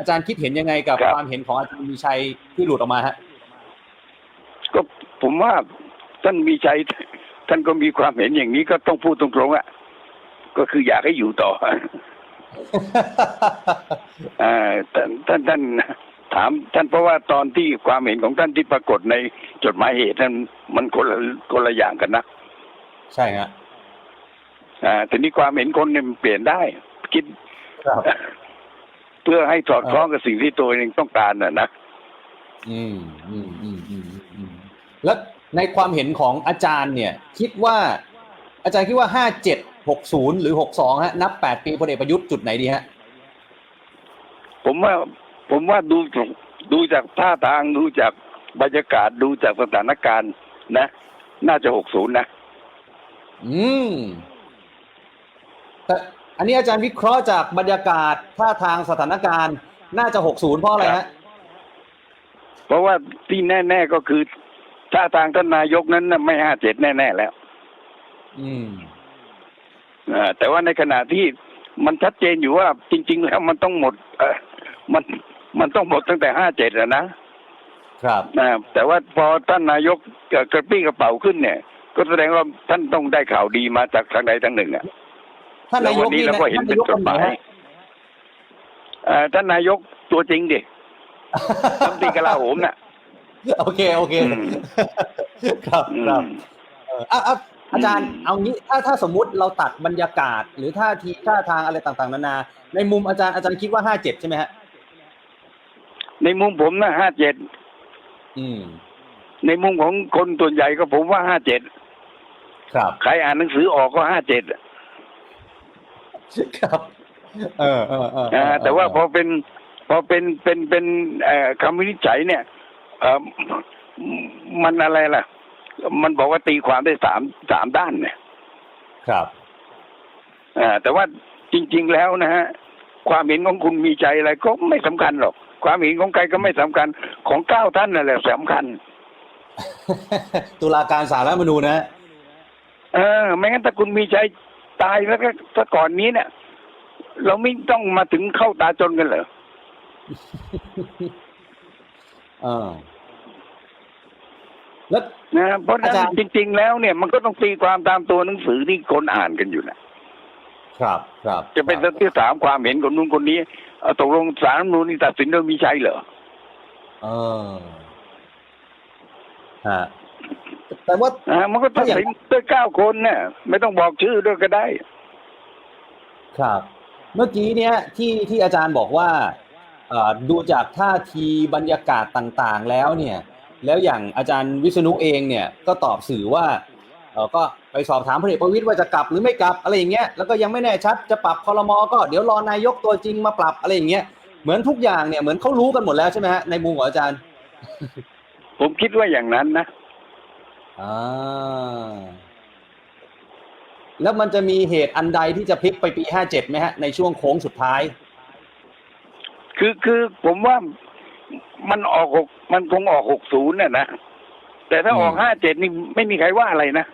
อาจารย์คิดเห็นยังไงกับครับความเห็นของอาจารย์มีชัยที่หลุดออกมาฮะก็ผมว่าท่านมีชัยท่านก็มีความเห็นอย่างนี้ก็ต้องพูดตรงๆอะก็คืออยากให้อยู่ต่ออ่าท่านท่านท่านถามท่านเพราะว่าตอนที่ความเห็นของท่านที่ปรากฏในจดหมายเหตุนั้นมันคนละคนละอย่างกันนะใช่ฮะอ่าทีนี้ความเห็นคนเนี่ยมันเปลี่ยนได้ คิดครับ เพื่อให้สอดคล้องกับสิ่งที่ตัวเองต้องการน่ะนะอืมอืมอืมอืมอืมแล้วในความเห็นของอาจารย์เนี่ย คิดว่า อาจารย์คิดว่าห้าเจ็ดหกศูนย์หรือหกสองฮะ นับแปดปีพลเอกประยุทธ์จุดไหนดีฮะ ผมว่าผมว่าดูดูจากท่าทางดูจากบรรยากาศดูจากสถานการณ์นะ น่าจะหกศูนย์นะ อืมแต่ อันนี้อาจารย์วิเคราะห์จากบรรยากาศท่าทางสถานการณ์ น่าจะหกศูนย์เพราะอะไรครัฮะบเพราะว่าที่แน่ ๆก็คือท่าทางท่านนายกนั้นน่ะไม่ห้าเจ็ดแน่ ๆ แล้ว อืมอ่าแต่ว่าในขณะที่มันชัดเจนอยู่ว่าจริง ๆ แล้วมันต้องหมดเออมันมันต้องหมดตั้งแต่ห้าเจ็ดอะนะครับนะแต่ว่าพอท่านนายกเกิดกระปี้กระเป๋าขึ้นเนี่ย ก็แสดงว่าท่านต้องได้ข่าวดีมาจากทางใดทางหนึ่งอะ ท่านนายกแล้ววันนี้นี่เรานะก็เห็นท่านเป็นนายกจคดนหไหนมายฮะเอ่อท่านนายกตัวจริงดิรัฐมนตรีกลาโหมน่ะโอเคโอเคอืมครับอืครับมเอออะอะอาจารย์อืมเอางี้ถ้าถ้าสมมุติเราตัดบรรยากาศ หรือท่าทีท่าทางอะไรต่างๆ นานา ในมุมอาจารย์อาจารย์คิดว่าห้าเจ็ดใช่ไหมฮะในมุมผมนะห้าเจ็ดอืมในมุมของคนส่วนใหญ่ก็ผมว่าห้าเจ็ดครับใครอ่านหนังสือออกก็ห้าเจ็ด ครับเออเออเออเออ่าอแต่ว่าพอเป็นพอเป็นเป็นเป็นเอ่อคำวินิจฉัยเนี่ยเอ่อมันอะไรล่ะ มันบอกว่าตีความได้สามสามด้านเนี่ย ครับอ่าแต่ว่าจริง ๆ แล้วนะฮะความเห็นของคุณมีใจอะไรก็ไม่สำคัญหรอก ความเห็นของใครก็ไม่สำคัญของเก้าท่านนั่นแหละสำคัญ ตุลาการสารรัฐธรรมนูญนะฮะเออ ไม่งั้นถ้าคุณมีใจ ตายแล้วก็ซะก่อนนี้เนี่ย เราไม่ต้องมาถึงเข้าตาจนกันเหรอเออแล้วนะเพราะฉะอานั้จารนย์จริง ๆ แล้วเนี่ยมันก็ต้องตีความตามตัวหนังสือที่คนอ่านกันอยู่นะครับ ครับ จะเป็นครับที่ถามความเห็นคนนู้นคนนี้เอ่อตกลงสารรัฐธรรมนูญนี่ตัดสินโดยมีใจเหรอเออฮะ แต่ว่าอ่ามันก็ตัดสินด้วยเก้าคนเนี่ยไม่ต้องบอกชื่อด้วยก็ได้ ครับ เมื่อกี้เนี้ยที่ที่อาจารย์บอกว่าเอ่อดูจากท่าทีบรรยากาศต่างๆ แล้วเนี่ย แล้วอย่างอาจารย์วิษณุเองเนี่ยก็ตอบสื่อว่าเออก็ไปสอบถามพลเอกประวิตยว่าจะกลับหรือไม่กลับอะไรอย่างเงี้ยแล้วก็ยังไม่แน่ชัดจะปรับคอรมอก็เดี๋ยวรอนายกตัวจริงมาปรับอะไรอย่างเงี้ยเหมือนทุกอย่างเนี่ยเหมือนเขารู้กันหมดแล้วใช่ไหมฮะในมุมของอาจารย์ ผมคิดว่าอย่างนั้นนะ อ่าแล้วมันจะมีเหตุอันใดที่จะพลิกไปปีห้าเจ็ดไหมฮะ ในช่วงโค้งสุดท้าย คือคือผมว่ามันออกหกมันคงออกหกศูนย์น่ะนะ แต่ถ้าออกอืมห้าเจ็ดนี่ไม่มีใครว่าอะไรนะ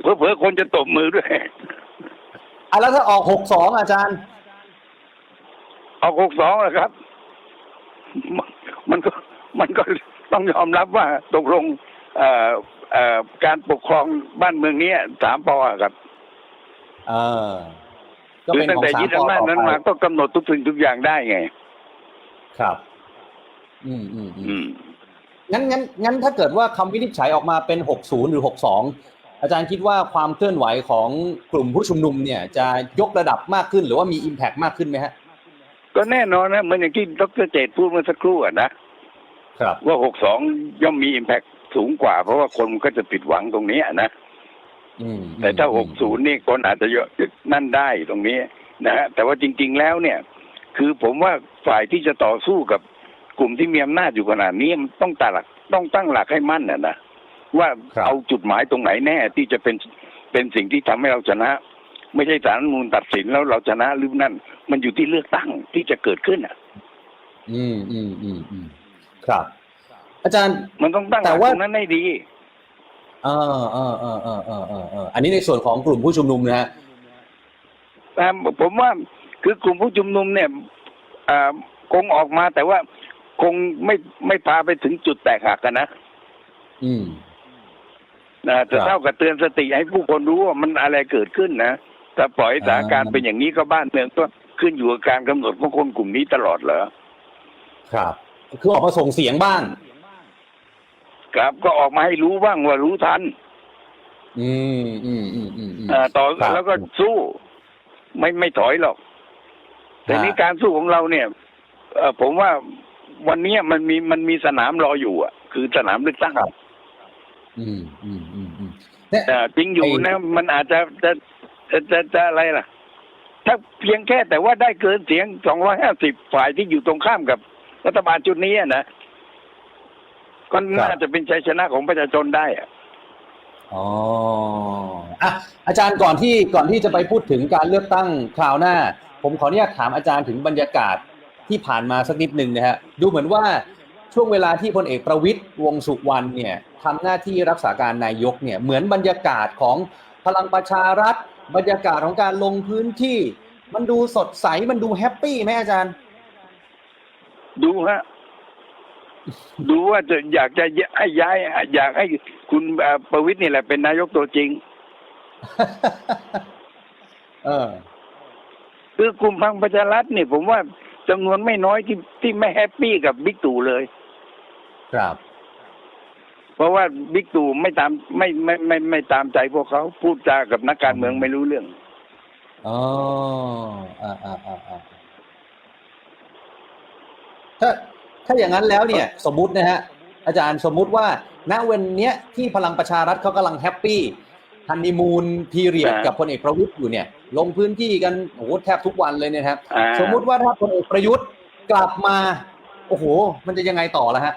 เผลอๆคนจะตบมือด้วยอะแล้วถ้าออกหกสองอาจารย์ ออกหกสองเหรอครับ มันมันก็มันก็ต้องยอมรับว่าตกลงเอ่อเอ่อ การปกครองบ้านเมืองนี้สามปอครับเออก็คือเป็นตั้ของงแต่สามยึดปออำนาจต่อนั้นไปมาก็กำหนดทุกสิ่งทุกอย่างได้ไง ครับ อืมอืมอืมอืมงั้นงั้นงั้นถ้าเกิดว่าคำวินิจฉัยออกมาเป็นหกศูนย์หรือหกสองอาจารย์คิดว่าความเคลื่อนไหวของกลุ่มผู้ชุมนุมเนี่ย จะยกระดับมากขึ้นหรือว่ามีอิมแพกมากขึ้นไหมฮะ ก็แน่นอนนะเหมือนอย่างที่ดรเจตพูดเมื่อสักครู่อะนะครับ ว่าหกสองย่อมมีอิมแพค สูงกว่า เพราะว่าคนก็จะผิดหวังตรงนี้อะนะอืมแต่ถ้าอืมหกศูนย์นี่คนอาจจะเยอะนั่นได้ตรงนี้นะฮะแต่ว่าจริง ๆแล้วเนี่ย คือผมว่าฝ่ายที่จะต่อสู้กับกลุ่มที่มีอำนาจอยู่ขนาดนี้มันต้องตั้งหลักต้องตั้งหลักให้มั่นนะนะว่าเอาจุดหมายตรงไหนแน่ที่จะเป็นเป็นสิ่งที่ทำให้เราชนะ ไม่ใช่สารรัฐธรรมนูลตัดสินแล้วเราชนะหรือนั่น มันอยู่ที่เลือกตั้งที่จะเกิดขึ้นอะ อืมอืมอืมอืมครับ อาจารย์มันต้องตั้งหแต่ลักว่าตรงนั้นให้ดีเออเออเออเออเออเออเอออันนี้ในส่วนของกลุ่มผู้ชุมนุมนะฮะแต่ผมว่าคือกลุ่มผู้ชุมนุมเนี่ยเอ่อคงออกมาแต่ว่าคงไม่ไม่พาไปถึงจุดแตกหักกันนะ อืมนะแต่ครับเท่ากับเตือนสติให้ผู้คนรู้ว่ามันอะไรเกิดขึ้นนะถ้าปล่อยให้สถานการณ์อ่าเป็นอย่างนี้ก็บ้านเมืองก็ขึ้นอยู่กับการกำหนดของคนกลุ่มนี้ตลอดเหรอครับ คือออกมาส่งเสียงบ้าง ครับ ก็ออกมาให้รู้บ้างว่ารู้ทัน อืมอืมอืมอืมอืมเอ่อต่อครับแล้วก็สู้ไม่ไม่ถอยหรอก แต่ฮะนี้การสู้ของเราเนี่ยเอ่อผมว่าวันเนี้ยมันมีมันมีสนามรออยู่อะ คือสนามเลือกตั้งอืมอืมอืมอืมเนี่ย เอ่อจริงอยู่ไอ้ นะ มันอาจจะจะจะจะจะอะไรล่ะ ถ้าเพียงแค่แต่ว่าได้เกินเสียง250ฝ่ายที่อยู่ตรงข้ามกับรัฐบาลชุดนี้อะนะ ก็น่าจะเป็นชัยชนะของประชาชนได้อะอ๋ออะอาจารย์ก่อนที่ก่อนที่จะไปพูดถึงการเลือกตั้งคราวหน้า ผมขออนุญาตถามอาจารย์ถึงบรรยากาศที่ผ่านมาสักนิดหนึ่งนะฮะดูเหมือนว่าช่วงเวลาที่พลเอกประวิตยวงษ์สุวรรณเนี่ยทำหน้าที่รักษาการนายกเนี่ยเหมือนบรรยากาศของพลังประชารัฐ บรรยากาศของการลงพื้นที่ มันดูสดใสมันดูแฮปปี้ไหมอาจารย์ ดูฮะ ดูว่าจะอยากจะให้ย้าย อยากให้คุณเอ่อประวิตยนี่แหละเป็นนายกตัวจริง เออ คือกลุ่มพังประชารัฐเนี่ยผมว่าจำนวนไม่น้อยที่ที่ไม่แฮปปี้กับบิ๊กตู่เลย ครับ เพราะว่าบิ๊กตู่ไม่ตามไม่ไม่ไม่ไม่ตามใจพวกเขาพูดจากับนักการเมืองไม่รู้เรื่องอ๋ออ่าอ่าอ่าอ่าถ้า ถ้าอย่างนั้นแล้วเนี่ยสมมุตินะฮะอาจารย์สมมุติว่าณวันเนี้ยที่พลังประชารัฐเขากำลังแฮปปี้ฮันนีมูนพีเรียดอ่ากักับพลเอกประวิตยอยู่เนี่ยลงพื้นที่กันโอ้โหแทบทุกวันเลยเนี่ยครับอ่าสมมุติว่าถ้าพลเอกประยุทธ์กลับมาโอ้โห มันจะยังไงต่อละฮะ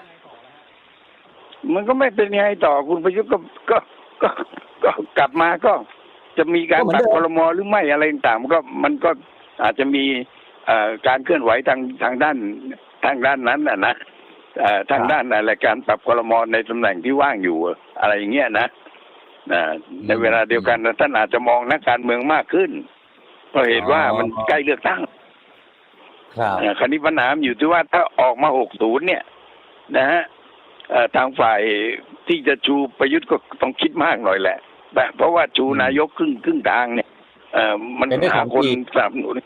มันก็ไม่เป็นไงต่อคุณประยุทธ์ก็ก็ก็ก็กลับมาก็จะมีการก็เหมืปอนรับเดิมครมหรือไม่อะไรต่างๆมันก็มันก็อาจจะมีเอ่อการเคลื่อนไหวทางทางด้าน ทางด้านนั้นนะนะเอ่อทางด้านอะไรการปรับครมในตำแหน่งที่ว่างอยู่ อะไรอย่างเงี้ยนะนะในเวลาเดียวกันท่านอาจจะมองนักการเมืองมากขึ้น เพราะเหตุว่ามันใกล้เลือกตั้งครับเอ่อคราวนี้ปัญหาอยู่ที่ว่าถ้าออกมา60เนี่ย นะฮะเอ่อทางฝ่ายที่จะชูประยุทธ์ก็ต้องคิดมากหน่อยแหละแต่เพราะว่าชูอืมนายกครึ่งครึ่งทางเนี่ยเอ่อมันเป็นได้สหาองคนปีสนับสนุน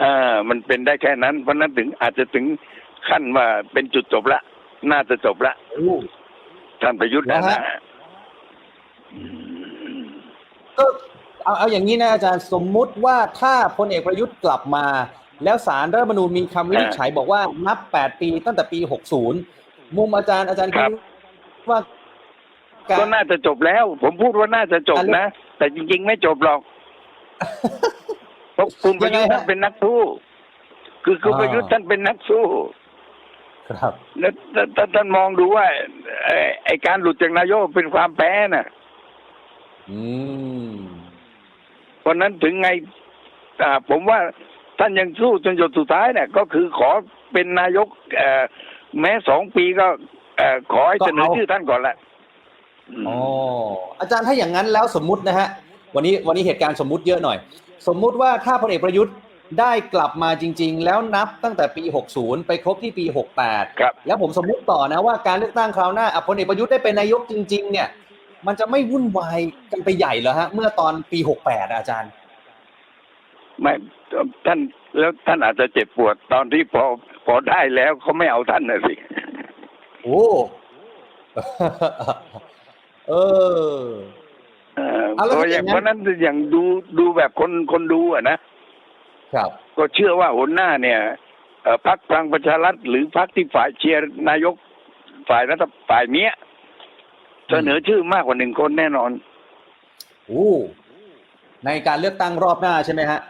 อ่ามันเป็นได้แค่นั้น เพราะฉะนั้นถึงอาจจะถึงขั้นว่าเป็นจุดจบละ น่าจะจบละโอ้ท่านประยุทธ์นะแล้วฮะนะก็เอาเอาอย่างนี้นะอาจารย์สมมุติว่าถ้าพลเอกประยุทธ์กลับมา แล้วสารรัฐธรรมนูญมีคำวินิจฉัยบอกว่านับ 8 ปีตั้งแต่ปี 60 มุมอาจารย์อาจารย์คิดว่าการก็น่าจะจบแล้ว ผมพูดว่าน่าจะจบนะ แต่จริง ๆ ไม่จบหรอก เพราะคุณประยุทธ์ยังไงฮะท่านเป็นนักสู้ คือคุณอ่าประยุทธ์ท่านเป็นนักสู้ครับแล้วท่านท่านท่านมองดูว่าไอ้ไอการหลุดจากนายกเป็นความแพ้น่ะ อืมเพราะนั้นถึงไงอ่าผมว่าท่านยังสู้จนหยดสุดท้ายเนี่ยก็คือขอเป็นนายกเอ่อแม้สองปีก็เอ่อขอให้เสนอชื่อท่านก่อนแหละมอ๋ออาจารย์ถ้าอย่างนั้นแล้วสมมุตินะฮะ วันนี้วันนี้เหตุการณ์สมมุติเยอะหน่อย สมมุติว่าถ้าพลเอกประยุทธ์ได้กลับมาจริง ๆ แล้วนับตั้งแต่ปี 60 ไปครบที่ปี 68 ครับ แล้วผมสมมุติต่อนะว่าการเลือกตั้งคราวหน้าอะพลเอกประยุทธ์ได้เป็นนายกจริง ๆ เนี่ย มันจะไม่วุ่นวายกันไปใหญ่เหรอฮะ เมื่อตอนปี 68อะอาจารย์ ไม่ท่านแล้วท่านอาจจะเจ็บปวดตอนที่พอพอได้แล้วเขาไม่เอาท่านน่ะสิ โอ้ เออ เออเอาเพแล้วราะถ้าออย่างย่างนั้นเพราะนั้นอย่างดูดูแบบคนคนดูอะนะครับ ก็เชื่อว่าหัวหน้าเนี่ยเอ่อพรรคพลังประชารัฐหรือพรรคที่ฝ่ายเชียร์นายกฝ่ายรัฐฝ่ายเนี้ยเสนอชื่อมากกว่าหนึ่งคนแน่นอนโอ้ในการเลือกตั้งรอบหน้าใช่ไหมฮะ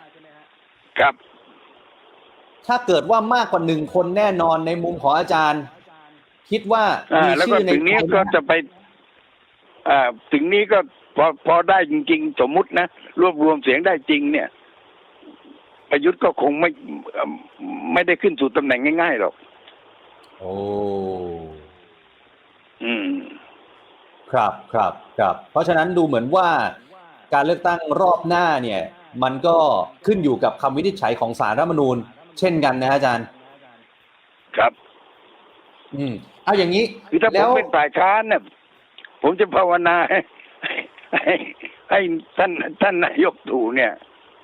ครับ ถ้าเกิดว่ามากกว่าหนึ่งคนแน่นอนในมุมของอาจารย์ คิดว่าอ่ามีแล้วก็ชื่อในถึงนี้ใจไหมก็จะไปอ่า ถึงนี้ก็พอพอได้จริง ๆ สมมุตินะ รวบรวมเสียงได้จริง เนี่ยประยุทธ์ก็คงไม่เอ่อไม่ได้ขึ้นสู่ตำแหน่งง่ายๆหรอก โอ้อืม ครับครับครับ เพราะฉะนั้นดูเหมือนว่าการเลือกตั้งรอบหน้าเนี่ย มันก็ขึ้นอยู่กับคำวินิจฉัยของสารรัฐธรรมนูญ เช่นกันนะฮะอาจารย์ ครับ อืมเอาอย่างนี้คือถ้าผแล้มวเป็นฝ่ายค้านเนี่ย ผมจะภาวนาให้ให้ให้ท่านท่านนายกตู่เนี่ย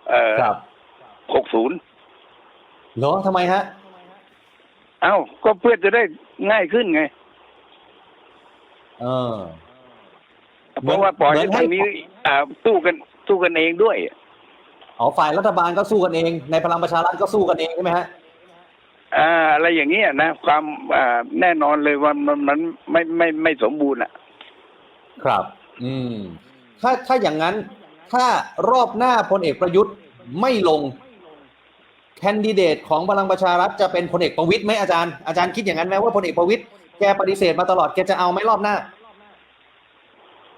เอ่อครับหกศูนย์เหรอทำไมฮะ เอ้าก็เพื่อจะได้ง่ายขึ้นไง เออ เพราะว่าปล่อยให้เหมือนให้ทางนี้อ่าสู้กันสู้กันเองด้วยอ๋อฝ่ายรัฐบาลก็สู้กันเอง ในพลังประชารัฐก็สู้กันเองใช่ไหมฮะอ่าอะไรอย่างเงี้ยนะ ความอ่าแน่นอนเลยว่ามันมันไม่ไม่ไม่สมบูรณ์อะ ครับ อืม ถ้าถ้าอย่างนั้น ถ้ารอบหน้าพลเอกประยุทธ์ไม่ลง แคนดิเดตของพลังประชารัฐจะเป็นพลเอกประวิตยไหมอาจารย์อาจารย์คิดอย่างนั้นไหมว่าพลเอกประวิตยแกปฏิเสธมาตลอดแกจะเอาไหมรอบหน้า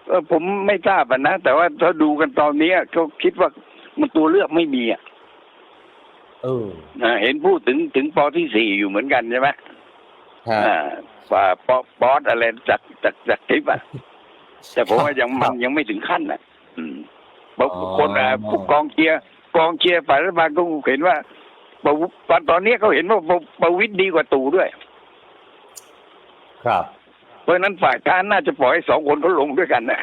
เออผมไม่ทราบอะนะ แต่ว่าถ้าดูกันตอนนี้ก็คิดว่ามันตัวเลือกไม่มีอะเอออ่าเห็นพูดถึงถึงปอที่สี่อยู่เหมือนกันใช่ไหมฮะอ่าป่าปอปอสอะไรจากจากจากคลิปอะ แต่ผมว่ายังครัมับนยังไม่ถึงขั้นอะอืมบางอ๋อคนอะผู้กองเชียร์กองเชียร์ฝ่ายรัฐบาลก็เห็นว่าประวุตอนตอนนี้เขาเห็นว่าประประวิตรดีกว่าตู่ด้วย ครับ เพราะฉะนั้นฝ่ายค้านน่าจะปล่อยให้สองคนเขาลงด้วยกันนะ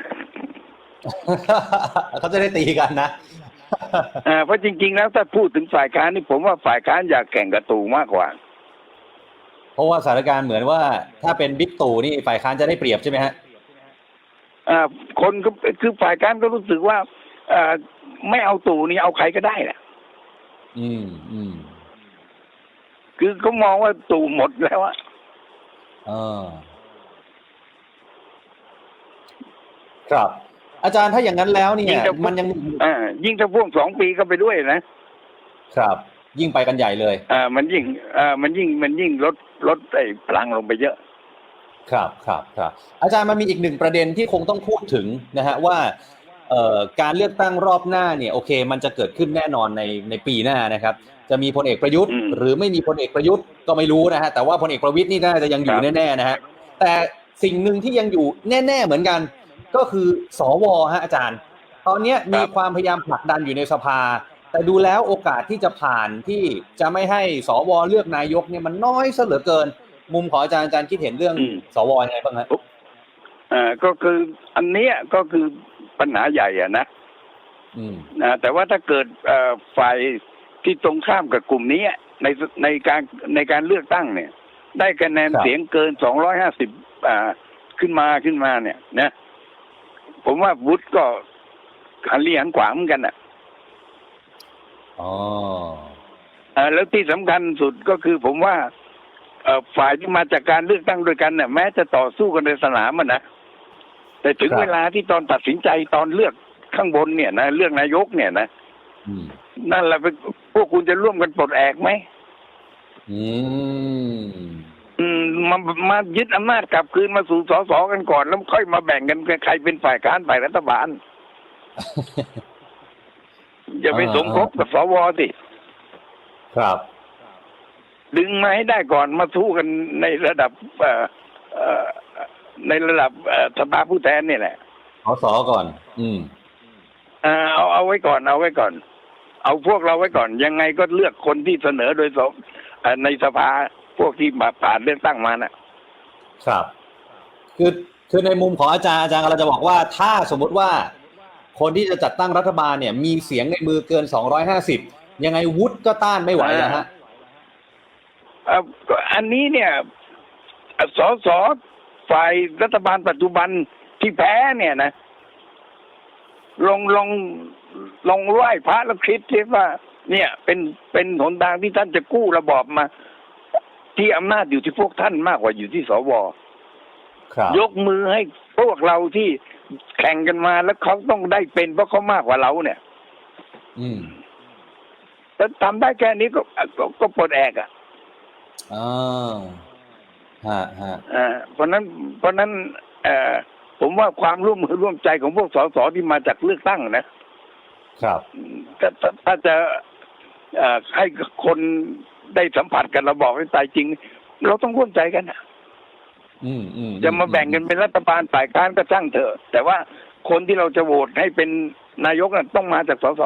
เขาจะได้ตีกันนะอ่าเพราะจริง ๆ แล้วถ้าพูดถึงฝ่ายค้านนี่ผมว่าฝ่ายค้านอยากแข่งกับตู่มากกว่า เพราะว่าสถานการณ์เหมือนว่า ถ้าเป็นบิ๊กตู่นี่ฝ่ายค้านจะได้เปรียบใช่ไหมฮะอ่า คนก็คือฝ่ายค้านก็รู้สึกว่าอ่าไม่เอาตู่นี่เอาใครก็ได้แหละอืมอืมคือเขามองว่าตู่หมดแล้วอะเออครับ อาจารย์ถ้าอย่างนั้นแล้วเนี่ยมันยังอ่ายิ่งถ้าพ่วงสองปีก็ไปด้วยนะ ครับ ยิ่งไปกันใหญ่เลย อ่า มันยิ่ง อ่า มันยิ่งมันยิ่งลดลดไอ้พลังลงไปเยอะ ครับครับครับอาจารย์มันมีอีกหนึ่งประเด็นที่คงต้องพูดถึงนะฮะว่าเอ่อการเลือกตั้งรอบหน้าเนี่ยโอเค มันจะเกิดขึ้นแน่นอนในในปีหน้านะครับ จะมีพลเอกประยุทธ์อืมหรือไม่มีพลเอกประยุทธ์ก็ไม่รู้นะฮะแต่ว่าพลเอกประวิตยนี่น่าจะยังอยู่ครับแน่ๆนะฮะแต่สิ่งหนึ่งที่ยังอยู่แน่ ๆเหมือนกัน ก็คือสวฮะอาจารย์ ตอนเนี้ยมีความพยายามผลักดันอยู่ในสภา แต่ดูแล้วโอกาสที่จะผ่านที่จะไม่ให้สวเลือกนายกเนี่ยมันน้อยซะเหลือเกิน มุมของอาจารย์อาจารย์คิดเห็นเรื่องอืมสวยังไงบ้างฮะอ่าก็คืออันเนี้ยก็คือปัญหาใหญ่อะนะอืมนะแต่ว่าถ้าเกิดเอ่อฝ่ายที่ตรงข้ามกับกลุ่มนี้ในในการในการเลือกตั้งเนี่ย ได้คะแนนครับเสียงเกินสองร้อยห้าสิบอ่าขึ้นมาขึ้นมาเนี่ย นะ ผมว่าวุฒิก็หันเลี้ยงขวาเหมือนกันอะอ๋ออ่าแล้วที่สำคัญสุดก็คือผมว่าเอ่อ ฝ่ายที่มาจากการเลือกตั้งด้วยกันเนี่ยแม้จะต่อสู้กันในสนามมันนะแต่ถึงครับเวลาที่ตอนตัดสินใจตอนเลือกข้างบนเนี่ยนะเลือกนายกเนี่ยนะอืมนั่นแหละเป็นพวกคุณจะร่วมกันปลดแอกไหมอืมอืมมามายึดอำนาจกลับคืนมาสู่สสกันก่อน แล้วค่อยมาแบ่งกันใครเป็นฝ่ายค้านฝ่ายรัฐบาลอย่าไปอ่าสมคบกับสวสิครับ ดึงมาให้ได้ก่อนมาสู้กันในระดับเอ่อเอ่อในระดับเอ่อสภาผู้แทนนี่แหละเอาสอก่อน อืมเอ่อเอาเอาไว้ก่อน เอาไว้ก่อน เอาพวกเราไว้ก่อน ยังไงก็เลือกคนที่เสนอโดยสมเอ่อในสภาพวกที่มาผ่านเลือกตั้งมาน่ะ ครับ คือคือในมุมของอาจารย์อาจารย์กำลังจะบอกว่า ถ้าสมมุติว่า คนที่จะจัดตั้งรัฐบาลเนี่ย มีเสียงในมือเกิน250ยังไงวุฒิก็ต้านไม่ไหวแล้วฮะเอ่อก็อันนี้เนี่ยเอ่อสสฝ่ายรัฐบาลปัจจุบันที่แพ้เนี่ยนะลองลองลองไหว้พระแล้วคิดที่ว่า เนี่ย เป็นเป็นหนทางที่ท่านจะกู้ระบอบมา ที่อำนาจอยู่ที่พวกท่านมากกว่าอยู่ที่สวครับยกมือให้พวกเราที่แข่งกันมาแล้วเขาต้องได้เป็นเพราะเขามากกว่าเราเนี่ย อืมแต่ทำได้แค่นี้ก็ก็ก็ปลดแอกอะ อ่าฮะฮะอ่าเพราะนั้นเพราะนั้นเอ่อผมว่าความร่วมมือร่วมใจของพวกสสที่มาจากเลือกตั้งนะครับถ้าถ้าถ้าจะเอ่อให้คนได้สัมผัสกันระบอกให้ตายจริง เราต้องร่วมใจกันนะอืมอืมจะมาแบ่งกันเป็นรัฐบาลฝ่ายค้านก็ช่างเถอะ แต่ว่าคนที่เราจะโหวตให้เป็นนายกน่ะต้องมาจากสส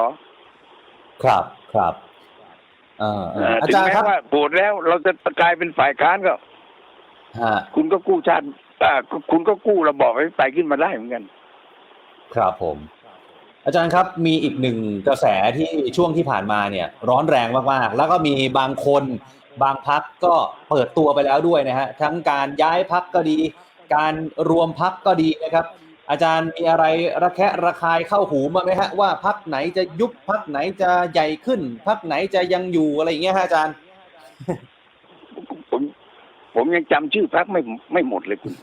ครับครับเออเอเอ่อออาถึงจารย์แม้ครับว่าโหวตแล้ว เราจะกลายเป็นฝ่ายค้านก็ฮะคุณก็กู้ชาติอ่าคุณก็กู้ระบอบไปขึ้นมาได้เหมือนกัน ครับผม อาจารย์ครับมีอีกหนึ่งกระแสที่ช่วงที่ผ่านมาเนี่ย ร้อนแรงมากๆ แล้วก็มีบางคนบางพักก็เปิดตัวไปแล้วด้วยนะฮะ ทั้งการย้ายพักก็ดี การรวมพักก็ดีนะครับ อาจารย์มีอะไรระแคะระคายเข้าหูมาไหมฮะว่าพักไหนจะยุบพักไหนจะใหญ่ขึ้น พักไหนจะยังอยู่อะไรอย่างเงี้ยฮะอาจารย์ ผมผมยังจำชื่อพรรคไม่ไม่หมดเลยคุณ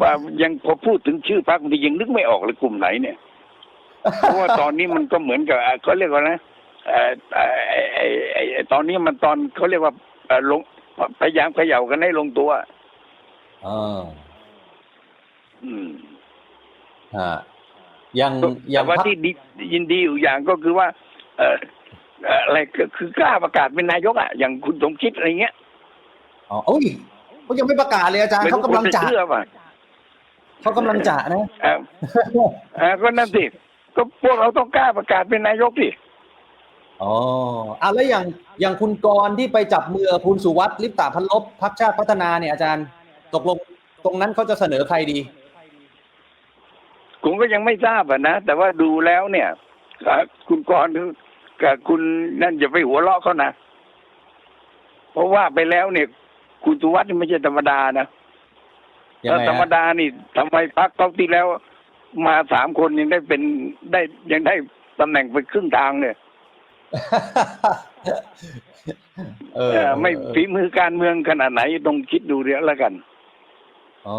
ว่ายังพอพูดถึงชื่อพรรคมันยังนึกไม่ออกเลยกลุ่มไหนเนี่ยเพราะว่าตอนนี้มันก็เหมือนกับอะเขาเรียกว่านะเอ่อเอ่อไอ้ไอ้ไอ้ไอ้ตอนนี้มันตอนเขาเรียกว่าเอ่อลงพยายามเขย่ากันให้ลงตัวเออ อืมฮะยังยัแต่งว่าพักที่ดียินดีอยู่อย่างก็คือว่า เอ่อเอ่ออะไรก็คือกล้าประกาศเป็นนายกอะอย่างคุณสมคิดอะไรเงี้ยอ๋อโอ้ยเขายังไม่ประกาศเลยอาจารย์ไม่เขารู้กำลังคนจะจะเชื่อป่ะเขากำลังจะนะเอ่อเอ่อก็นั่นสิก็พวกเราต้องกล้าประกาศเป็นนายกดิอ๋ออะแล้วอย่างอย่างคุณกรณ์ที่ไปจับมือกับคุณสุวัสดิ์ลิปตาพันลบพักชาติพัฒนาเนี่ยอาจารย์ ตกลงตรงนั้นเขาจะเสนอใครดี ผมก็ยังไม่ทราบอะนะ แต่ว่าดูแล้วเนี่ยเอ่อคุณกรณ์กับคุณนั่นอย่าไปหัวเราะเขานะ เพราะว่าไปแล้วเนี่ย คุณสุวัสดิ์นี่ไม่ใช่ธรรมดานะยังถ้าไงธรรมฮะดานี่ทำไมพักเขาที่แล้ว มาสามคนยังได้เป็นได้ยังได้ตำแหน่งไปครึ่งทางเนี่ยเออเออ ไม่ฝีมือการเมืองขนาดไหนต้องคิดดูเดี๋ยวแล้วกันอ๋อ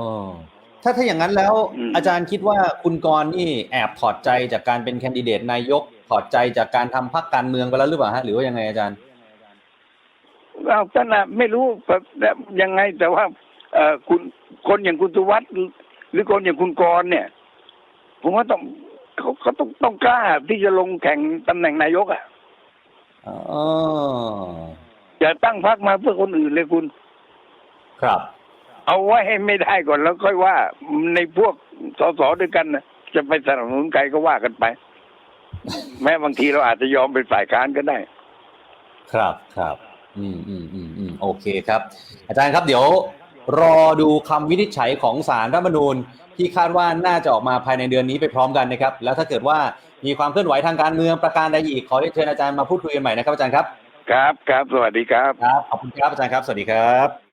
ถ้าถ้าอย่างนั้นแล้วอืมอาจารย์คิดว่าคุณกรณ์นี่แอบถอดใจจากการเป็นแคนดิเดตนายกถอดใจจากการทำพักการเมืองไปแล้วหรือเปล่าฮะหรือว่ายังไงอาจารย์เอาท่านน่ะไม่รู้แบบยังไงแต่ว่าเออคุณคนอย่างคุณสุวัสดิ์หรือคนอย่างคุณกรณ์เนี่ย ผมว่าต้องเขาเขาต้องต้องกล้าที่จะลงแข่งตำแหน่งนายกอะอ๋ออย่าตั้งพรรคมาเพื่อคนอื่นเลยคุณ ครับ เอาไว้ให้ไม่ได้ก่อนแล้วค่อยว่าในพวกสสด้วยกันนะจะไปสนับสนุนใครก็ว่ากันไป แม้บางทีเราอาจจะยอมเป็นฝ่ายค้านก็ได้ ครับครับ อืมอืมอืมอืมโอเคครับ อาจารย์ครับเดี๋ยว รอดูคำวินิจฉัยของสารรัฐธรรมนูญ ที่คาดว่าน่าจะออกมาภายในเดือนนี้ไปพร้อมกันนะครับ แล้วถ้าเกิดว่ามีความเคลื่อนไหวทางการเมืองประการใดอีกขอเรียนเชิญอาจารย์มาพูดคุยกันใหม่นะครับอาจารย์ครับ ครับครับสวัสดีครับครับขอบคุณครับอาจารย์ครับ สวัสดีครับ